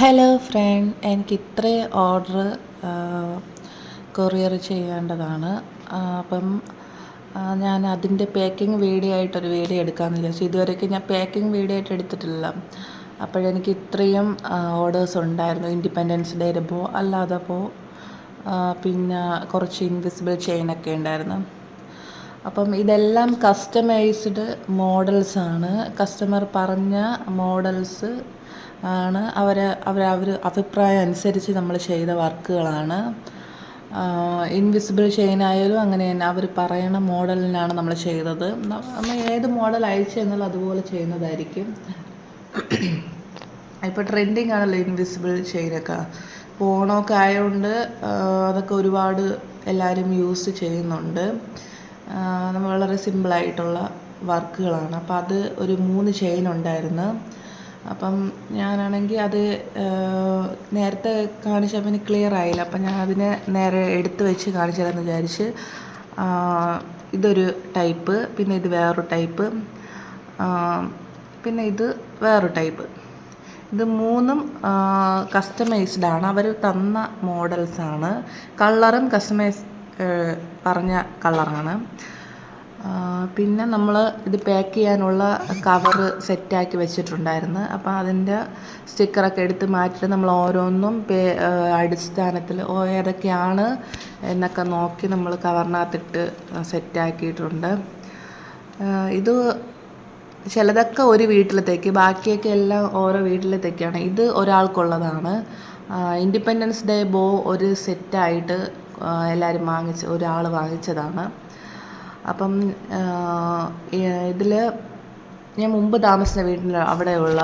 Hello friend എനിക്ക് ഇത്രയും order courier ചെയ്യേണ്ടതാണ്. അപ്പം ഞാൻ അതിന്റെ പാക്കിംഗ് വീഡിയോ ആയിട്ടൊരു വീഡിയോ എടുക്കാമെന്ന് വിചാരിച്ചു. ഇതുവരെയൊക്കെ ഞാൻ പാക്കിംഗ് വീഡിയോ ആയിട്ട് എടുത്തിട്ടില്ല. അപ്പോഴെനിക്ക് ഇത്രയും ഓർഡേഴ്സ് ഉണ്ടായിരുന്നു. ഇൻഡിപെൻഡൻസ് ഡേ പോ അല്ലാതെ പോ പിന്നെ കുറച്ച് ഇൻവിസിബിൾ ചെയിനൊക്കെ ഉണ്ടായിരുന്നു. അപ്പം ഇതെല്ലാം കസ്റ്റമൈസ്ഡ് മോഡൽസാണ് കസ്റ്റമർ പറഞ്ഞ മോഡൽസ് ആണ്. അവർ അവർ അവർ അഭിപ്രായം അനുസരിച്ച് നമ്മൾ ചെയ്ത വർക്കുകളാണ്. ഇൻവിസിബിൾ ചെയിൻ ആയാലും അങ്ങനെ തന്നെ. അവർ പറയണ മോഡലിനാണ് നമ്മൾ ചെയ്തത്. നമ്മൾ ഏത് മോഡൽ അയച്ചു എന്നുള്ള അതുപോലെ ചെയ്യുന്നതായിരിക്കും. ഇപ്പോൾ ട്രെൻഡിങ് ആണല്ലോ ഇൻവിസിബിൾ ചെയിനൊക്കെ ഓണമൊക്കെ ആയതുകൊണ്ട് അതൊക്കെ ഒരുപാട് എല്ലാവരും യൂസ് ചെയ്യുന്നുണ്ട്. നമ്മൾ വളരെ സിമ്പിളായിട്ടുള്ള വർക്കുകളാണ്. അപ്പോൾ അത് ഒരു മൂന്ന് ചെയിൻ ഉണ്ടായിരുന്നു. അപ്പം ഞാനാണെങ്കിൽ അത് നേരത്തെ കാണിച്ചപ്പോൾ എനിക്ക് ക്ലിയർ ആയില്ല. അപ്പം ഞാൻ അതിനെ നേരെ എടുത്ത് വെച്ച് കാണിച്ചു തരാമെന്ന് വിചാരിച്ച് ഇതൊരു ടൈപ്പ് പിന്നെ ഇത് വേറൊരു ടൈപ്പ് പിന്നെ ഇത് വേറൊരു ടൈപ്പ് ഇത് മൂന്നും കസ്റ്റമൈസ്ഡ് ആണ്. അവർ തന്ന മോഡൽസാണ് കളറും കസ്റ്റമൈസ് പറഞ്ഞ കളറാണ് പിന്നെ നമ്മൾ ഇത് പാക്ക് ചെയ്യാനുള്ള കവറ് സെറ്റാക്കി വെച്ചിട്ടുണ്ടായിരുന്നു. അപ്പോൾ അതിന്റെ സ്റ്റിക്കറൊക്കെ എടുത്ത് മാറ്റിയിട്ട് നമ്മൾ ഓരോന്നും പേ അടിസ്ഥാനത്തിൽ ഏതൊക്കെയാണ് എന്നൊക്കെ നോക്കി നമ്മൾ കവറിനകത്തിട്ട് സെറ്റാക്കിയിട്ടുണ്ട് ഇത് ചിലതൊക്കെ ഒരു വീട്ടിലത്തേക്ക് ബാക്കിയൊക്കെ എല്ലാം ഓരോ വീട്ടിലത്തേക്കാണ്. ഇത് ഒരാൾക്കുള്ളതാണ്. ഇൻഡിപെൻഡൻസ് ഡേ ബോ ഒരു സെറ്റായിട്ട് എല്ലാവരും വാങ്ങിച്ച് ഒരാൾ വാങ്ങിച്ചതാണ്. അപ്പം ഇതിൽ ഞാൻ മുമ്പ് താമസിച്ച വീട്ടിൽ അവിടെയുള്ള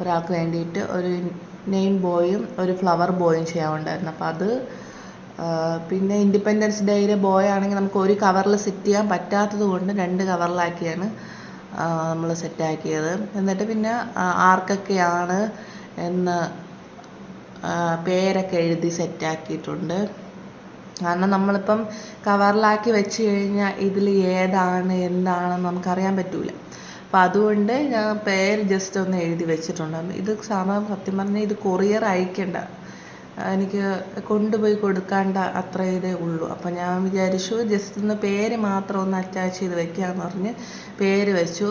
ഒരാൾക്ക് വേണ്ടിയിട്ട് ഒരു നെയിം ബോയും ഒരു ഫ്ലവർ ബോയും ചെയ്യാനുണ്ടായിരുന്നു. അപ്പോൾ അത് പിന്നെ ഇൻഡിപെൻഡൻസ് ഡേയിലെ ബോയ് ആണെങ്കിൽ നമുക്ക് ഒരു കവറിൽ സെറ്റ് ചെയ്യാൻ പറ്റാത്തത് കൊണ്ട് രണ്ട് കവറിലാക്കിയാണ് നമ്മൾ സെറ്റാക്കിയത് എന്നിട്ട് പിന്നെ ആർക്കൊക്കെയാണ് എന്ന് പേരൊക്കെ എഴുതി സെറ്റാക്കിയിട്ടുണ്ട് കാരണം നമ്മളിപ്പം കവറിലാക്കി വെച്ച് കഴിഞ്ഞാൽ ഇതിൽ ഏതാണ് എന്താണെന്ന് നമുക്കറിയാൻ പറ്റില്ല അപ്പോൾ അതുകൊണ്ട് ഞാൻ പേര് ജസ്റ്റ് ഒന്ന് എഴുതി വെച്ചിട്ടുണ്ട്. ഇത് സാധാരണ സത്യം പറഞ്ഞാൽ ഇത് കൊറിയർ അയക്കേണ്ട. എനിക്ക് കൊണ്ടുപോയി കൊടുക്കേണ്ട അത്ര ഇതേ ഉള്ളൂ. അപ്പം ഞാൻ വിചാരിച്ചു ജസ്റ്റ് ഒന്ന് പേര് മാത്രം ഒന്ന് അറ്റാച്ച് ചെയ്ത് വെക്കാമെന്ന് പറഞ്ഞ് പേര് വെച്ചു.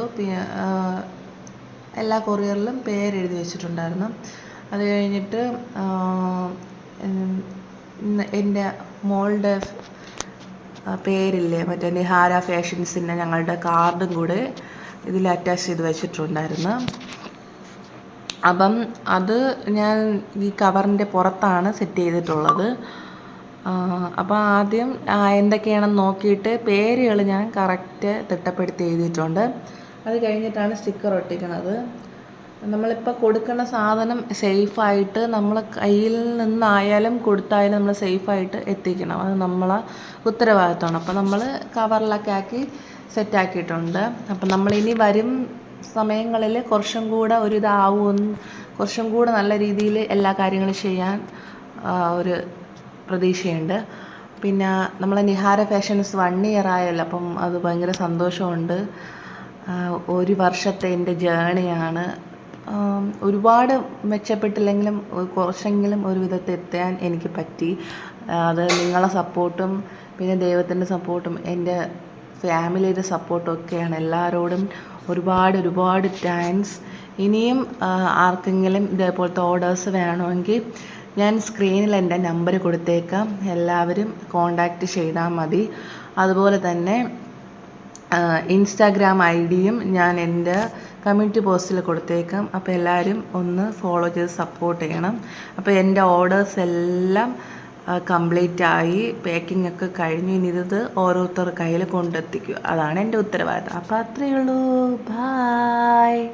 എല്ലാ കൊറിയറിലും പേര് എഴുതി വെച്ചിട്ടുണ്ടായിരുന്നു. അത് കഴിഞ്ഞിട്ട് എന്റെ മോളുടെ പേരില്ലേ? മറ്റേ നിഹാര ഫാഷൻസിന്റെ ഞങ്ങളുടെ കാർഡും കൂടെ ഇതിൽ അറ്റാച്ച് ചെയ്ത് വെച്ചിട്ടുണ്ടായിരുന്നു. അപ്പം അത് ഞാൻ ഈ കവറിന്റെ പുറത്താണ് സെറ്റ് ചെയ്തിട്ടുള്ളത്. അപ്പോൾ ആദ്യം എന്തൊക്കെയാണെന്ന് നോക്കിയിട്ട് പേരുകൾ ഞാൻ കറക്റ്റ് തിട്ടപ്പെടുത്തി എഴുതിയിട്ടുണ്ട്. അത് കഴിഞ്ഞിട്ടാണ് സ്റ്റിക്കർ ഒട്ടിക്കുന്നത്. നമ്മളിപ്പോൾ കൊടുക്കുന്ന സാധനം സേഫായിട്ട് നമ്മൾ കയ്യിൽ നിന്നായാലും കൊടുത്തായാലും നമ്മൾ സേഫായിട്ട് എത്തിക്കണം. അത് നമ്മളെ ഉത്തരവാദിത്തമാണ് അപ്പോൾ നമ്മൾ കവറിലൊക്കെ ആക്കി സെറ്റാക്കിയിട്ടുണ്ട് അപ്പം നമ്മളിനി വരും സമയങ്ങളിൽ കുറച്ചും കൂടെ ഒരു ഇതാവും കുറച്ചും കൂടെ നല്ല രീതിയിൽ എല്ലാ കാര്യങ്ങളും ചെയ്യാൻ ഒരു പ്രതീക്ഷയുണ്ട്. പിന്നെ നമ്മളെ നിഹാര ഫാഷൻസ് വൺ ഇയർ ആയല്ലോ അപ്പം അത് ഭയങ്കര സന്തോഷമുണ്ട്. ഒരു വർഷത്തെ എന്റെ ജേണിയാണ് ഒരുപാട് മെച്ചപ്പെട്ടില്ലെങ്കിലും കുറച്ചെങ്കിലും ഒരു വിധത്തിൽ എത്താൻ എനിക്ക് പറ്റി. അത് നിങ്ങളെ സപ്പോർട്ടും പിന്നെ ദൈവത്തിന്റെ സപ്പോർട്ടും എന്റെ ഫാമിലിയുടെ സപ്പോർട്ടും ഒക്കെയാണ്. എല്ലാവരോടും ഒരുപാട് ഒരുപാട് താങ്ക്സ് ഇനിയും ആർക്കെങ്കിലും ഇതേപോലത്തെ ഓർഡേഴ്സ് വേണമെങ്കിൽ ഞാൻ സ്ക്രീനിൽ എന്റെ നമ്പർ കൊടുത്തേക്കാം. എല്ലാവരും കോണ്ടാക്റ്റ് ചെയ്താൽ മതി. അതുപോലെ തന്നെ ഇൻസ്റ്റാഗ്രാം ഐ ഡിയും ഞാൻ എന്റെ കമ്മ്യൂണിറ്റി പോസ്റ്റിൽ കൊടുത്തേക്കാം. അപ്പോൾ എല്ലാവരും ഒന്ന് ഫോളോ ചെയ്ത് സപ്പോർട്ട് ചെയ്യണം. അപ്പോൾ എന്റെ ഓർഡേഴ്സ് എല്ലാം കംപ്ലീറ്റ് ആയി. പാക്കിംഗ് ഒക്കെ കഴിഞ്ഞു ഇനി ഇത് ഓരോരുത്തർ കയ്യിൽ കൊണ്ടെത്തിക്കുക. അതാണ് എന്റെ ഉത്തരവാദിത്തം. അപ്പോൾ അത്രയേ ഉള്ളൂ. ബായ്